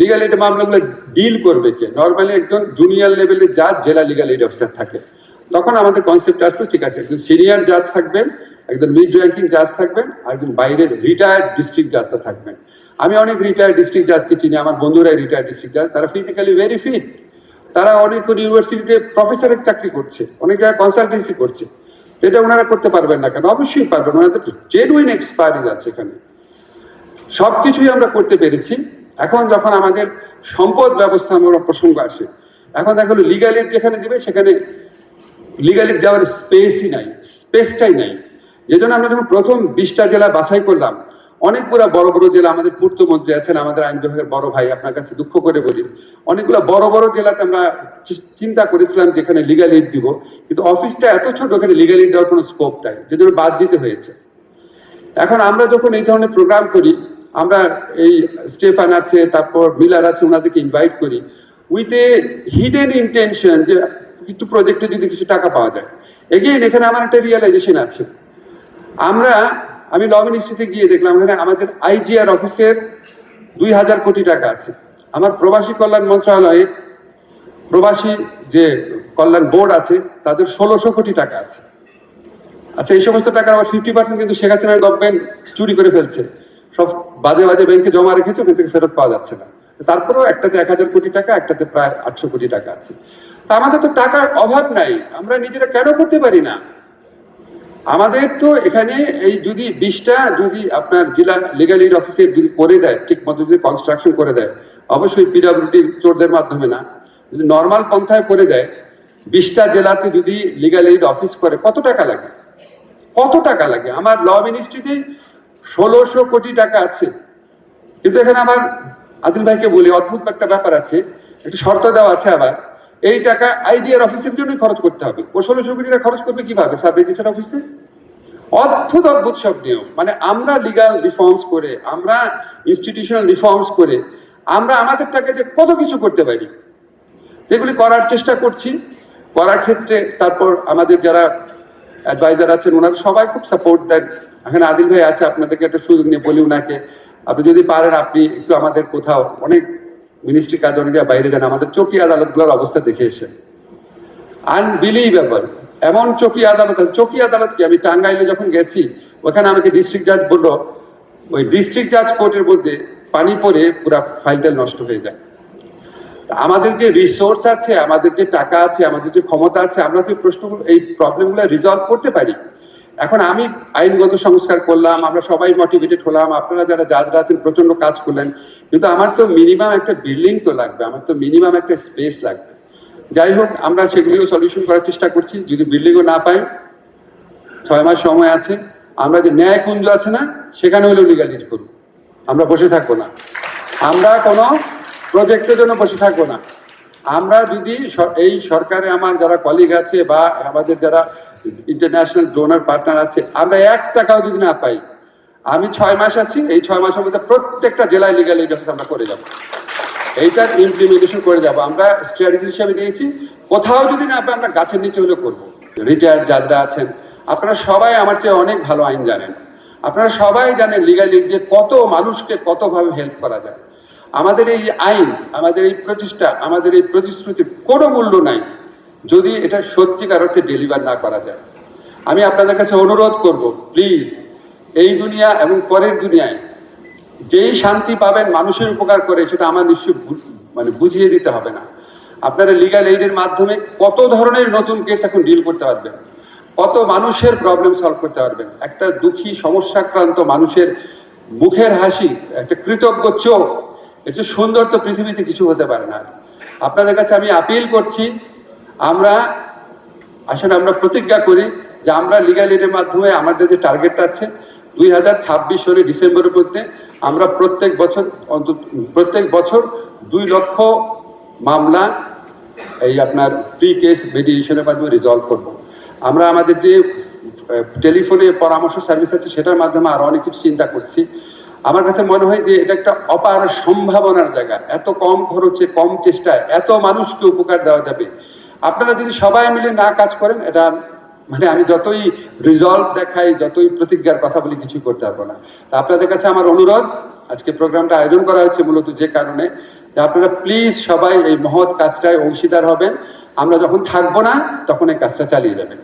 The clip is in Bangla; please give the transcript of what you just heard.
লিগাল এইড মামলাগুলো ডিল করবে কে? নর্মালি একজন জুনিয়র লেভেলে জাজ জেলা লিগাল এইড অফিসার থাকে। তখন আমাদের কনসেপ্ট আসতো ঠিক আছে, একজন সিনিয়র জাজ থাকবেন, একজন মিড র্যাঙ্কিং জাজ থাকবেন, আর একজন বাইরের রিটায়ার্ড ডিস্ট্রিক্ট জাজটা থাকবেন। আমি অনেক রিটায়ার্ড ডিস্ট্রিক্ট জাজকে চিনি, আমার বন্ধুরাই রিটায়ার্ড ডিস্ট্রিক্ট জাজ তারা ফিজিক্যালি ভেরি ফিট তারা অনেক ইউনিভার্সিটিতে প্রফেসরের চাকরি করছে, অনেক জায়গায় কনসালটেন্সি করছে। এটা ওনারা করতে পারবেন না কেন? অবশ্যই পারবেন, ওনাদের জেনুইন এক্সপায়ারিজ আছে এখানে। সব কিছুই আমরা করতে পেরেছি। এখন যখন আমাদের সম্পদ ব্যবস্থাপনার প্রসঙ্গ আসে, এখন দেখা গেলো লিগালির যেখানে দিবে, সেখানে লিগালির যাওয়ার স্পেসই নাই স্পেসটাই নাই। যে জন্য আমরা যখন প্রথম বিশটা জেলা বাছাই করলাম, অনেকগুলো বড় বড় জেলা আমাদের পূর্তমন্ত্রী আছেন, আমাদের আইন বিভাগের বড় ভাই, আপনার কাছে দুঃখ করে বলি, অনেকগুলো বড় বড় জেলাতে আমরা চিন্তা করেছিলাম যেখানে লিগাল এইড দিব, কিন্তু অফিসটা এত ছোট ওখানে লিগাল এইড দেওয়ার কোনো স্কোপ নাই যে জন্য বাদ দিতে হয়েছে। এখন আমরা যখন এই ধরনের প্রোগ্রাম করি আমরা এই স্টেফান আছে, তারপর মিলার আছে, ওনাদেরকে ইনভাইট করি উইথ এ হিডেন ইন্টেনশন যে কিছু প্রজেক্টে যদি কিছু টাকা পাওয়া যায়। এগেইন এখানে আমার একটা রিয়েলাইজেশন আছে। আমরা, আমি ল মিনিস্ট্রিতে গিয়ে দেখলাম, এখানে আমাদের আইজিআর অফিসের দুই হাজার কোটি টাকা আছে। আমার প্রবাসী কল্যাণ মন্ত্রণালয়ে প্রবাসী যে কল্যাণ বোর্ড আছে, তাদের ষোলোশো কোটি টাকা আছে। আচ্ছা এই সমস্ত টাকা আবার ফিফটি পার্সেন্ট কিন্তু শেখ হাসিনার গভর্নমেন্ট চুরি করে ফেলছে। সব বাজে বাজে ব্যাংকে জমা রেখেছে থেকে ফেরত পাওয়া যাচ্ছে না। তারপরেও একটাতে এক হাজার কোটি টাকা, একটাতে প্রায় আটশো কোটি টাকা আছে। তা আমাদের তো টাকার অভাব নাই, আমরা নিজেরা কেন করতে পারি না? আমাদের তো এখানে এই যদি বিশটা, যদি আপনার জেলা লিগাল এইড অফিসে যদি করে দেয়, ঠিক মতো যদি কনস্ট্রাকশন করে দেয়, অবশ্যই পিডাব্লিউডি চোরদের মাধ্যমে না। যদি নর্মাল পন্থায় করে দেয়, বিশটা জেলাতে যদি লিগাল এইড অফিস করে, কত টাকা লাগে? কত টাকা লাগে? আমার ল মিনিস্ট্রিতেই ষোলোশো কোটি টাকা আছে। কিন্তু এখানে আমার আদিল ভাইকে বলি, অদ্ভুত একটা ব্যাপার আছে। একটু শর্ত দেওয়া আছে আবার। এই টাকা আইডিআর অফিসের জন্যই খরচ করতে হবে। ও ষোলোশো কোটি টাকা খরচ করবে কীভাবে? সাব রেজিস্টার অফিসে? অদ্ভুত অদ্ভুত সব নিয়ম। মানে আমরা লিগাল রিফর্মস করে, আমরা ইনস্টিটিউশনাল রিফর্মস করে, আমরা আমাদের টাকা যে কত কিছু করতে পারি। যেগুলি করার চেষ্টা করছি। করার ক্ষেত্রে তারপর আমাদের যারা অ্যাডভাইজার আছেন, ওনারা সবাই খুব সাপোর্ট দেন। এখানে আদিল ভাই আছে, আপনাদেরকে একটা সুযোগ নিয়ে বলি ওনাকে আপনি যদি পারেন, আপনি একটু আমাদের কোথাও, অনেক মিনিস্ট্রি কাজ, অনেক বাইরে যান, আমাদের চৌকি আদালতগুলোর অবস্থা দেখে এসেন আনবিলিভেবল এমন চৌকি আদালত চৌকি আদালত কি? আমি টাঙ্গাইলে যখন গেছি, ওখানে আমাকে ডিস্ট্রিক্ট জাজ বলল, ওই ডিস্ট্রিক্ট জাজ কোর্টের মধ্যে পানি পরে পুরো ফাইলটা নষ্ট হয়ে যায়। আমাদের যে রিসোর্স আছে আমাদের যে টাকা আছে, আমাদের যে ক্ষমতা আছে, আমরা তো প্রশ্নগুলো, এই প্রবলেমগুলো রিজলভ করতে পারি। এখন আমি আইনগত সংস্কার করলাম, আমরা সবাই মোটিভেটেড হলাম, আপনারা যারা জাজরা আছেন প্রচণ্ড কাজ করলেন, কিন্তু আমার তো মিনিমাম একটা বিল্ডিং তো লাগবে, আমার তো মিনিমাম একটা স্পেস লাগবে। যাই হোক, আমরা সেগুলিও সলিউশন করার চেষ্টা করছি, যদি বিল্ডিংও না পাই, ছয় মাস সময় আছে, আমরা যে ন্যায় কুঞ্জ আছে না, সেখানে হলেও লিগালিজ করব। আমরা বসে থাকব না। আমরা কোনো প্রজেক্টের জন্য বসে থাকব না। আমরা যদি এই সরকারে আমার যারা কলিগ আছে বা আমাদের যারা ইন্টারন্যাশনাল ডোনার পার্টনার আছে। আমরা এক টাকাও যদি না পাই, আমি ছয় মাস আছি, এই ছয় মাসের মধ্যে প্রত্যেকটা জেলায় লিগাল অফিস আমরা করে যাব। এইটার ইমপ্লিমেন্টেশন করে যাব। আমরা স্ট্র্যাটেজি হিসাবে নিয়েছি। কোথাও যদি না পাই, আমরা গাছের নিচে হলেও করব। রিটায়ার্ড জাজরা আছেন, আপনারা সবাই আমার চেয়ে অনেক ভালো আইন জানেন। আপনারা সবাই জানেন লিগালি যে কত মানুষকে কতভাবে হেল্প করা যায়। আমাদের এই আইন, আমাদের এই প্রচেষ্টা আমাদের এই প্রতিশ্রুতির কোনো মূল্য নাই। যদি এটা সত্যিকার অর্থে ডেলিভার না করা যায়। আমি আপনাদের কাছে অনুরোধ করব প্লিজ এই দুনিয়া এবং পরের দুনিয়ায় যেই শান্তি পাবেন, মানুষের উপকার করে, সেটা আমার নিশ্চয় মানে বুঝিয়ে দিতে হবে না। আপনারা লিগাল এইডের মাধ্যমে কত ধরনের নতুন কেস এখন ডিল করতে পারবেন? কত মানুষের প্রবলেম সলভ করতে পারবেন? একটা দুঃখী, সমস্যাক্রান্ত মানুষের মুখের হাসি, একটা কৃতজ্ঞ চোখ চেয়ে সুন্দর তো পৃথিবীতে কিছু হতে পারে না। আপনাদের কাছে আমি আপিল করছি আমরা, আসলে আমরা প্রতিজ্ঞা করি যে আমরা লিগাল এডের মাধ্যমে আমাদের যে টার্গেটটা আছে, দুই হাজার ছাব্বিশ সালে ডিসেম্বরের মধ্যে আমরা প্রত্যেক বছর, অন্তত প্রত্যেক বছর দুই লক্ষ মামলা এই আপনার প্রি কেস মেডিয়েশনের মাধ্যমে রিজলভ করব। আমরা আমাদের যে টেলিফোনে পরামর্শ সার্ভিস আছে সেটার মাধ্যমে আরও অনেক কিছু চিন্তা করছি। আমার কাছে মনে হয় যে এটা একটা অপার সম্ভাবনার জায়গা। এত কম খরচে, কম চেষ্টায় এত মানুষকে উপকার দেওয়া যাবে। আপনারা যদি সবাই মিলে না কাজ করেন, এটা মানে আমি যতই রিজলভ দেখাই, যতই প্রতিজ্ঞার কথা বলি কিছু করতে পারব না। তা আপনাদের কাছে আমার অনুরোধ, আজকে প্রোগ্রামটা আয়োজন করা হয়েছে মূলত যে কারণে, যে আপনারা প্লিজ সবাই এই মহৎ কাজটায় অংশীদার হবেন। আমরা যখন থাকব না, তখন এই কাজটা চালিয়ে যাবেন।